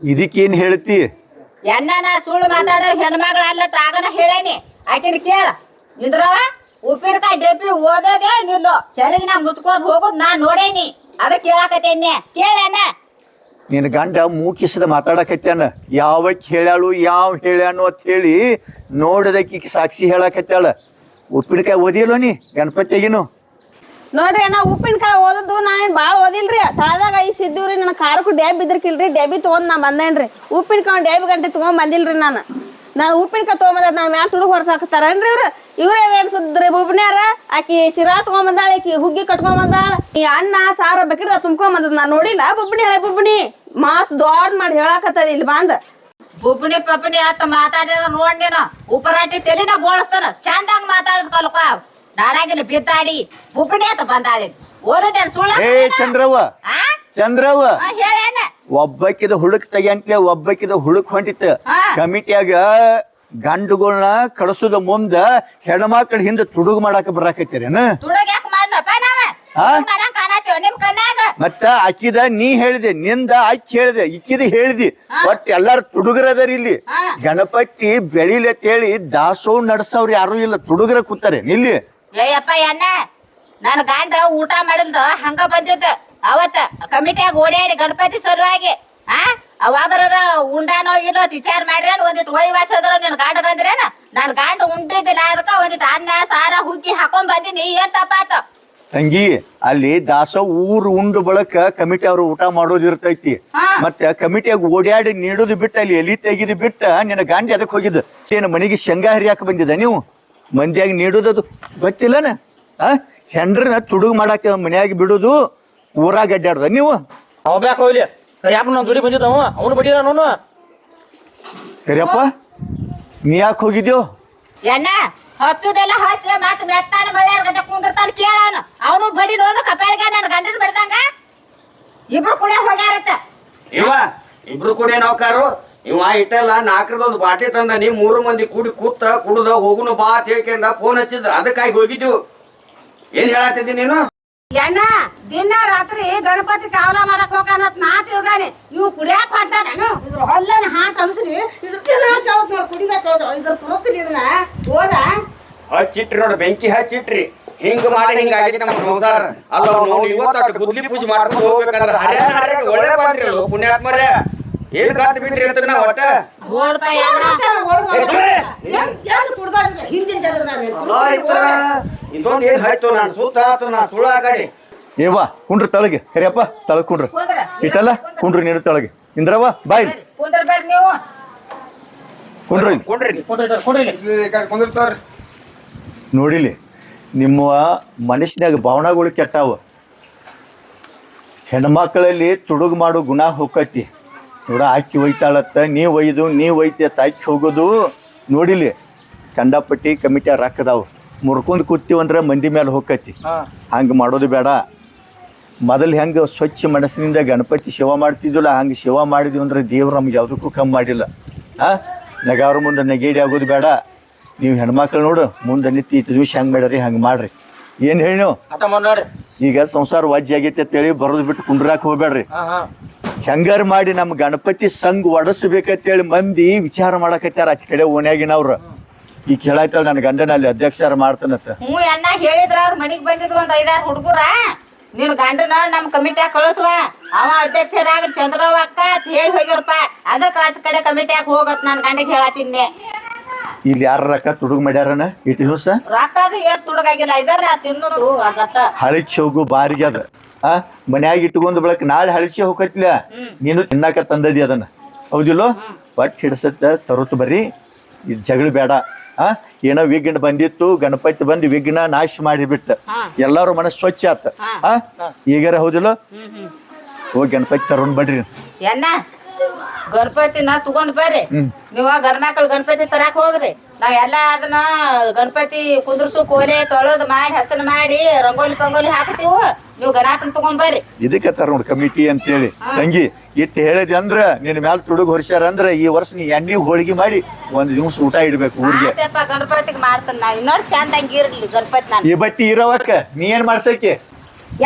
ಇದಕ್ಕೇನು ಹೇಳ್ತಿ? ಎನ್ನ ನಾ ಸುಳ್ಳು ಮಾತಾಡೋ ಹೆಣ್ಮಗಳ ಅಲ್ಲ ತಾಗನ ಹೇಳೇನಿ. ಆಕಿನ ಕೇಳ. ನಿಂದ್ರವ ಉಪ್ಪಿನಕಾಯಿ ಡಬ್ಬಿ ಓದೋದೇ ನಿಲ್ಲು. ಸರಿಗೆ ನಾ ಮುಚ್ಕೊಂಡು ಹೋಗೋದು ನಾ ನೋಡೇನಿ. ಅದ ಕೇಳಾಕತ್ತೇನೆ. ಕೇಳಣ್ಣ ನಿನ್ನ ಗಂಡ ಮೂಕಿಸಿದ ಮಾತಾಡಕತ್ಯಾನ? ಯಾವಕ್ಕೆ ಹೇಳ್ಯಾಳು, ಯಾವ ಹೇಳ್ಯಾನು ಅಂತ ಹೇಳಿ ನೋಡದಕ್ಕೆ ಸಾಕ್ಷಿ ಹೇಳಕತ್ಯಾಳ. ಉಪ್ಪಿನಕಾಯಿ ಓದಿಯಲ್ಲೋ ನೀ ಗಣಪತಿಗಿನು ನೋಡ್ರಿ ನಾ ಉಪ್ಪಿನಕಾಯಿ ಓದದ್ದು ನಾ ಏನ್ ಭಾಳ ಓದಿಲ್ರಿ. ತಳದಾಗ ಐ ಸಿದ್ದೀವ್ರಿ, ನನ್ನ ಕಾರಕ್ಕೂ ಡ್ಯಾಬ್ ಇದ್ರಕಿಲ್ರಿ, ಡ್ಯಾಬಿ ತೊಗೊಂಡ್ ನಾ ಬಂದೇನ್ರಿ. ಉಪ್ಪಿನಕಾಯಿ ಡ್ಯಾಬಿ ಗಂಟೆ ತೊಗೊಂಡ್ ಬಂದಿಲ್ರಿ ನಾನು. ನಾನು ಉಪ್ಪಿನಕಾಯಿ ತೊಗೊಂಬಂದ ನಾನು ಮ್ಯಾಲ ತುಡುಗ್ ಹೊರ್ಸಾಕತ್ತಾರನ್ರಿ ಇವ್ರು? ಇವ್ರ ಏನ್ ಸುದ್ರಿ ಬುಬ್ನ್ಯಾರ, ಆಕಿ ಶಿರಾ ತಗೊಂಡ್ ಬಂದಾಳ, ಆಕಿ ಹುಗ್ಗಿ ಕಟ್ಕೊಂಡ್ ಬಂದಾಳ. ಈ ಅನ್ನ, ಸಾರ ಬೇಕಿದ್ರೆ ತುಂಬ್ಕೊಂಡ್ ನಾನು ನೋಡಿಲ್ಲ ಬುಬ್ಣಿ ಹೇಳ ಬುಬ್ಣಿ ಮಾತ್ ದೊಡ್ಡ ಮಾಡಿ ಹೇಳಾಕತ್ತದ ಇಲ್ಲಿ ಬಂದ. ಬುಬ್ಬಣಿ ಪಬ್ಣಿ ಆತ ಮಾತಾಡಿದ ನೋಡ್ ನೀನು. ಉಪರಾಟಿ ತೆಲಿನ ಬೋಳಿಸ್ತಾನ. ಚಂದಾಗ ಮಾತಾಡದ್ ಕಲ್ಕ. ನಾಡಾಗಿನ ಬಿದ್ದಾಡಿ. ಬುಬ್ಬಣಿ ಅಂತ ಬಂದಾಳಿ. ಓದದೇನ್ ಸುಳ್ಳ ಏ ಚಂದ್ರವ್ವ. ಚಂದ್ರವ್ವ. ಹೇಳೇನ ಒಬ್ಬಕಿದ ಹುಡುಕ್ ತೆಗಿಯಂತ್ಲೆ ಒಬ್ಬಕಿದ ಹುಡುಕ್ ಹೊಂಟಿತ್ತ. ಹಾ. ಕಮಿಟಿಯಾಗ ಗಂಡುಗಳನ್ನ ಕಳಿಸೋದ ಮುಂದ ಹೆಣ್ಮಕ್ಳ ಹಿಂದ ತುಡುಗ್ ಮಾಡಾಕ ಬರಾಕತ್ತೀರೇನ? ತುಡುಗ್ ಯಾಕೆ ಮಾಡ್ನಪ್ಪ ನಾವ. ಆ? ಮಾಡಂಗ್ ಕಾಣತ್ತೀವ ನಿಮ್ ಕಣ್ಣಾಗ. ಮತ್ತ ಅಕ್ಕಿದ ನೀ ಹೇಳಿದೆ ನಿಂದ ಅಕ್ಕಿ ಹೇಳಿದೆ ಇಕ್ಕಿದ ಹೇಳಿದಿ. ಒಟ್ ಎಲ್ಲಾರು ತುಡುಗರದಾರ ಇಲ್ಲಿ. ಗಣಪತಿ ಬೆಳಿಲೆ ಅಂತ ದಾಸೋ ದಾಸೋಹ ನಡ್ಸವ್ರು ಯಾರು ಇಲ್ಲ ತುಡುಗರ ಕೂತಾರೆ. ಇಲ್ಲಿ ಏಯಪ್ಪ ಅಣ್ಣ ನನ್ ಗಂಡ ಊಟ ಮಾಡಿಲ್ದ ಹಂಗ ಬಂದಿದ್ದ. ಅವತ್ತ ಕಮಿಟಿಯಾಗ ಓಡಾಡಿ ಗಣಪತಿ ಸಲುವಾಗಿ ಆ ಅವಾಗರ ಉಂಡಾನೋ ಇಲ್ಲೋ ವಿಚಾರ ಮಾಡ್ರೇನ್ ಒಂದಿಟ್ಟು ಒಯ್ ವಾಚೋದ್ರ ನಿನ್ ಗಂಡ ಬಂದ್ರೇನ? ನನ್ ಗಾಂಡ ಉಂಡಿದ್ದಿಲ್ಲ ಅದಕ್ಕ ಒಂದಿಟ್ಟು ಅನ್ನ ಸಾರ ಹುಗ್ಗಿ ಹಾಕೊಂಡ್ ಬಂದಿನಿ ಏನ್ ತಪ್ಪಾತ? ತಂಗಿ ಅಲ್ಲಿ ದಾಸ ಊರು ಉಂಡು ಬಳಕ ಕಮಿಟಿ ಅವ್ರು ಊಟ ಮಾಡೋದು ಇರ್ತೈತಿ. ಮತ್ತೆ ಕಮಿಟಿಯಾಗ ಓಡಾಡಿ ನೀಡೋದು ಬಿಟ್ಟು ಅಲ್ಲಿ ಎಲಿ ತೆಗಿದು ಬಿಟ್ಟ ನಿನ್ನ ಗಾಂಧಿ ಅದಕ್ಕೆ ಹೋಗಿದ್ದು. ಏನು ಮನೆಗೆ ಶೇಂಗಾ ಹರಿಯಾಕ ಬಂದಿದ ನೀವು? ಮಂದಿಯಾಗಿ ನೀಡೋದದು ಗೊತ್ತಿಲ್ಲನ? ಆ? ಹೆಂಡ್ರನ್ನ ತುಡುಗು ಮಾಡಾಕ ಮನೆಯಾಗಿ ಬಿಡೋದು ಊರಾಗ ಅಡ್ಡಾಡ್ದ ನೀವು? ಅವ ಬ್ಯಾಕ್ ಹೋಗ್ಲಿ. ಯಾಕೆ ನಾನು ಜೋಡಿ ಬಂದಿದ್ದ ಅವ. ಅವನು ಬಡಿದ ನಾನು. ಕರಿಯಪ್ಪ ನೀ ಯಾಕೆ ಹೋಗಿದ್ಯೋ? ಎಣ್ಣ ಹಚ್ಚುದೆಲ್ಲ ಹಚ್ಚ ಮತ್ತೆ ಮೆತ್ತಾನ ಮಳೆ ಗದ್ದೆ ಕುಂದಿರ್ತಾನ ಕೇಳವನು ಅವನು ಬಡಿ ನೋಡು ಕಪಾಲಿಗೆ ನನ್ನ ಗಂಡನ್ ಬಿಡ್ದಂಗ. ಇಬ್ರು ಕುಡಿಯ ಹೋಗ್ಯಾರತ್ತ. ಇವ ಇಬ್ರು ಕೂಡ ನೌಕಾರು ಇವ ಇಟ್ಟಲ್ಲ ನಾಲ್ಕರದೊಂದು ಬಾಟಿ ತಂದ ನೀವ್ ಮೂರು ಮಂದಿ ಕೂಡಿ ಕೂತ ಕುಡ್ದ ಹೋಗುನು ಬಾ ಅಂತ ಹೇಳ್ಕೊಂಡ ಫೋನ್ ಹಚ್ಚಿದ್ರ. ಅದಕ್ಕಾಗಿ ಹೋಗಿದ್ದು. ಏನ್ ಹೇಳತ್ತಿದ್ದಿ ನೀನು? ಎಣ್ಣ ದಿನ ರಾತ್ರಿ ಗಣಪತಿ ಕಾವಲ ಮಾಡಕ್ ಹೋಗಾನತ್ ನಾ ತಿಳ್ದಾನೆ. ನೀವು ಕುಡಿಯಾಕ ಹೊಂಟಾನ. ಇದ್ರ ಹೊಲ್ಲನ ಹಾಟ್ ಅನ್ಸ್ರಿ. ಇದ್ರ ತಿಳ್ದ ಕೇಳತ್ ನೋಡ್ ಕುಡಿಗ ಕೇಳದ್. ಇದ್ರ ಇದನ್ನ ಹೋದ. ಹಚ್ಚಿಟ್ರಿ ನೋಡ್ರಿ ಬೆಂಕಿ ಹಚ್ಚಿಟ್ರಿ. ಹಿಂಗ್ ಮಾಡಿ ಹಿಂಗ ಆಗೈತಿ ನಮ್ಮ ಸಂಸಾರ. ಅಲ್ಲ ನಾವು ಇವತ್ತು ಗುದ್ಲಿ ಪೂಜೆ ಮಾಡ್ಕೊಂಡು ಹೋಗ್ಬೇಕಂದ್ರೆ ಹರ್ಯಾಣ ಹರ್ಯಾಗ ಒಳ್ಳೆ ಬಂದ್ರಿ ಅಲ್ವ ಪುಣ್ಯಾತ್ಮರೇ ಏನ್ ಕಾಟ್ ಬಿಟ್ರಿ ಅಂತ ನಾ ಒಟ್ಟ. ಇದೊಂದ್ ಏನ್ ಆಯ್ತು? ನಾನು ಸುತ್ತ ಆತು ನಾ ಸುಳ್ಳು ಆಗಡಿ. ಏವಾ ಕುಂಡ್ರಿ ತಳಗೆ. ಹರಿಯಪ್ಪ ತಳಗ್ ಕುಂಡ್ರಿ. ಕುಂದ್ರ. ಇಟ್ಟಲ್ಲ? ಕುಂಡ್ರಿ ನೀರು ತಳಗೆ. ಇಂದ್ರವ್ವ ಬಾಯ್. ಕೊಡ್ರಿ ನೋಡಿಲಿ. ನಿಮ್ಮ ಮನುಷ್ಯನಾಗ ಭಾವನೆಗಳು ಕೆಟ್ಟಾವ. ಹೆಣ್ಮಕ್ಳಲ್ಲಿ ತುಡುಗು ಮಾಡೋ ಗುಣ ಹೋಗತಿ ನೋಡ ಆಕಿ ಒಯ್ತಾಳತ್ತ ನೀ ಒಯ್ದು ನೀ ಒಯ್ತಿ ಅತ್ತ ಅಕ್ಕಿ ಹೋಗೋದು ನೋಡಿಲಿ. ಕಂಡಪಟ್ಟಿ ಕಮಿಟಿ ರೊಕ್ಕದಾವು. ಮುರ್ಕೊಂಡು ಕೂತೀವಂದ್ರೆ ಮಂದಿ ಮೇಲೆ ಹೋಗತಿ ಹಂಗೆ ಮಾಡೋದು ಬೇಡ. ಮೊದಲು ಹೆಂಗೆ ಸ್ವಚ್ಛ ಮನಸ್ಸಿನಿಂದ ಗಣಪತಿ ಸೇವಾ ಮಾಡ್ತಿದ್ದಿಲ್ಲ ಹಂಗೆ ಸೇವಾ ಮಾಡಿದ್ವಿ ಅಂದ್ರೆ ದೇವ್ರು ನಮ್ಗೆ ಯಾವುದಕ್ಕೂ ಕಮ್ಮಿ ಮಾಡಿಲ್ಲ. ಹಾಂ ನೆಗಾರ ಮುಂದೆ ನೆಗೇಡಿ ಆಗೋದು ಬೇಡ. ನೀವು ಹೆಣ್ಮಕ್ಳು ನೋಡು ಮುಂದೆ ನಿತ್ತಿ ಇಟ್ಟು ದಿವಸ ಹೆಂಗೆ ಮಾಡ್ರಿ ಹಂಗೆ ಮಾಡ್ರಿ. ಏನು ಹೇಳಿ ಈಗ ಸಂಸಾರ ವಾಜ್ಯ ಆಗೈತೆ ಅಂತೇಳಿ ಬರೋದು ಬಿಟ್ಟು ಕುಂಡ್ರಾಕ್ ಹೋಗ್ಬೇಡ್ರಿ. ಹಾ ಹಾ. ಹೆಂಗಾರ ಮಾಡಿ ನಮ್ಮ ಗಣಪತಿ ಸಂಘ ಒಡಸ್ಬೇಕಂತೇಳಿ ಮಂದಿ ವಿಚಾರ ಮಾಡಕತ್ತಾರ ಆಚೆ ಕಡೆ ಓಣ್ಯಾಗಿನವ್ರು. ಈ ಕೇಳಾಯ್ತಾಳ ನನ್ನ ಗಂಡನ ಅಲ್ಲಿ ಅಧ್ಯಕ್ಷರ ಮಾಡ್ತಾನತ್ತ ಹ್ಞೂ ಅಣ್ಣ ಹೇಳಿದ್ರ ಅವ್ರ ಮನೆಗೆ ಬಂದಿದ್ವು ಒಂದ್ ಐದಾರು ಹುಡುಗರ ನೀನು ಗಂಡನ ನಮ್ಮ ಕಮಿಟ್ಯಾಗ ಕಳಿಸುವ. ಅವ ಅಧ್ಯಕ್ಷರಾಗ ಚಂದ್ರವ್ವ ಅಕ್ಕ ಅಂತ ಹೇಳಿ ಹೋಗ್ಯಾರಪ್ಪ. ಅದಕ್ಕೆ ಆಚ ಕಡೆ ಕಮಿಟ್ಯಾಗ ಹೋಗತ್ ನನ್ ಗಂಡಗೆ ಹೇಳತ್ತೀನಿ ಇಲ್ಲಿ ಯಾರ ರೊಕ್ಕ ತುಡುಗ್ ಮಾಡ್ಯಾರನ? ಇಟ್ಟು ದಿವಸ ರೊಕ್ಕ ಅದು ಏನ್ ತುಡುಗಾಗಿಲ್ಲ ಇದರ ತಿನ್ನೋದು ಅದಟ್ಟ ಹಳಿಚಿ ಹೋಗು ಬಾರಿಗೆ ಅದ. ಆ ಮನ್ಯಾಗ ಇಟ್ಕೊಂಡ್ ಬೆಳಕ್ ನಾಳೆ ಹಳಿಚಿ ಹೋಗತ್ಲ ನೀನು ತಿನ್ನಾಕ ತಂದದಿ ಅದನ್ನ. ಹೌದಿಲ್ಲೋ? ಬಟ್ ಹಿಡ್ಸತ್ತ ತರೋತ್ ಬರ್ರಿ. ಇದು ಜಗಳ ಬೇಡ ಆ ಏನೋ ವಿಘ್ನ ಬಂದಿತ್ತು ಗಣಪತಿ ಬಂದು ವಿಘ್ನ ನಾಶ ಮಾಡಿಬಿಟ್ಟ. ಎಲ್ಲಾರು ಮನಸ್ಸು ಸ್ವಚ್ಛ ಆತ. ಆ ಈಗಾರ ಹೌದಿಲ್ಲೋ? ಹೋಗಿ ಗಣಪತಿ ತರೋಣ ಬಡ್ರಿ ಎಣ್ಣ ಗಣಪತಿನ ತಗೊಂಡ್ ಬರ್ರಿ. ನೀವ ಗಂಡ್ಮಕ್ಳು ಗಣಪತಿ ತರಾಕ್ ಹೋಗ್ರಿ. ನಾವ್ ಎಲ್ಲಾ ಅದನ್ನ ಗಣಪತಿ ಕುಂದ್ರಸು ಕೋಲೆ ತೊಳೆದ್ ಮಾಡಿ ಹಸನ್ ಮಾಡಿ ರಂಗೋಲಿ ಪಂಗೋಲಿ ಹಾಕ್ತೀವು ನೀವು ಗಣಪನ್ ತಗೊಂಡ್ ಬರ್ರಿ. ಇದಕ್ಕೆ ತರ ನೋಡಿ ಕಮಿಟಿ ಅಂತೇಳಿ. ತಂಗಿ ಇಟ್ಟು ಹೇಳಿದೆ ಅಂದ್ರ ನಿನ್ ಮ್ಯಾಲ ತುಡುಗ್ ಹೊರಿಸ್ಯಾರ ಅಂದ್ರ ಈ ವರ್ಷ ನೀ ಎಣ್ಣೆ ಹೋಳಿಗೆ ಮಾಡಿ ಒಂದ್ ದಿವ್ಸ ಊಟ ಇಡ್ಬೇಕು ಊರಿಗೆ. ಗಣಪತಿಗೆ ಮಾಡ್ತಾನ ನಾ ಇನ್ನೊಂದು ಚಂದ ಇರ್ಲಿ ಗಣಪತಿ ನಾನು. ಈ ಬಟ್ಟಿ ಇರೋವಕ್ಕ ನೀ ಏನ್ ಮಾಡ್ಸಕ್ಕೆ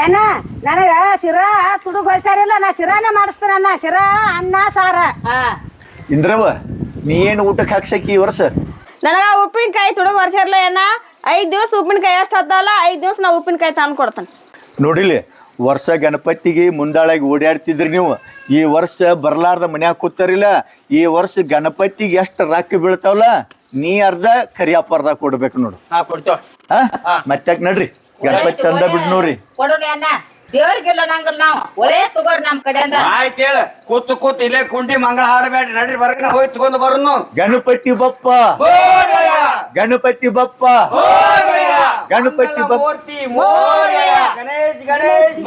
ಏನ? ನನಗ ಶಿರಾ ತುಡುಗ್ ಹೊಯ್ಸಾರಿಲ್ಲ ನಾ ಶಿರಾನೇ ಮಾಡಿಸ್ತಾನ ಶಿರಾ ಅನ್ನ ಸಾರ. ಇಂದ್ರವ ನೀ ಏನು ಊಟಕ್ಕೆ ಹಾಕ್ಸಕಿ ಈ ವರ್ಷ? ನನಗ ಉಪ್ಪಿನಕಾಯಿ ತುಡುಗ್ ವರ್ಷಿರ್ಲ ಏನ ಐದ್ ದಿವಸ ಉಪ್ಪಿನಕಾಯಿ ಎಷ್ಟು ಹತ್ತಲ್ಲ ಐದ್ ದಿವಸ ನಾ ಉಪ್ಪಿನಕಾಯಿ ತಂದು ಕೊಡ್ತೇನೆ. ನೋಡಿಲಿ ವರ್ಷ ಗಣಪತಿಗೆ ಮುಂದಾಳಾಗಿ ಓಡಾಡ್ತಿದ್ರಿ ನೀವು. ಈ ವರ್ಷ ಬರ್ಲಾರ್ದ ಮನ್ಯಾಗ ಕೂತಾರಿಲ್ಲ ಈ ವರ್ಷ ಗಣಪತಿಗೆ ಎಷ್ಟು ರಾಕಿ ಬೀಳ್ತಾವಲ್ಲ ನೀ ಅರ್ಧ ಕರಿಯಪ್ಪ ಅರ್ಧ ಕೊಡ್ಬೇಕು ನೋಡು. ಹಾ ಕೊಡ್ತೇವ. ಹಾ? ಮತ್ತಾಕ್ ನಡ್ರಿ. ಗಣಪತಿ ತಂದ ಬಿಡ್ ನೋಡ್ರಿ ಕೊಡೋಣ ಅಣ್ಣ. ದೇವ್ರಿಗೆಲ್ಲ ನಂಗಲ್ ನಾವು. ಒಳ್ಳೆ ತಗೋರಿ ನಮ್ ಕಡೆಯಿಂದ ಆಯ್ತು ಹೇಳ. ಕೂತು ಕೂತು ಇಲ್ಲೇ ಕುಂಡಿ ಮಂಗಳ ಹಾಡಬೇಡ್ರಿ ನಡ್ರಿ ಬರ್ಕ ಹೋಯ್ ತಗೊಂಡ್ ಬರೋನು. ಗಣಪತಿ ಬಪ್ಪ. ಗಣಪತಿ ಬಪ್ಪ. ಗಣಪತಿ ಬಪ್ಪ. ಮೂರ್ತಿ ಗಣೇಶ್ ಗಣೇಶ್.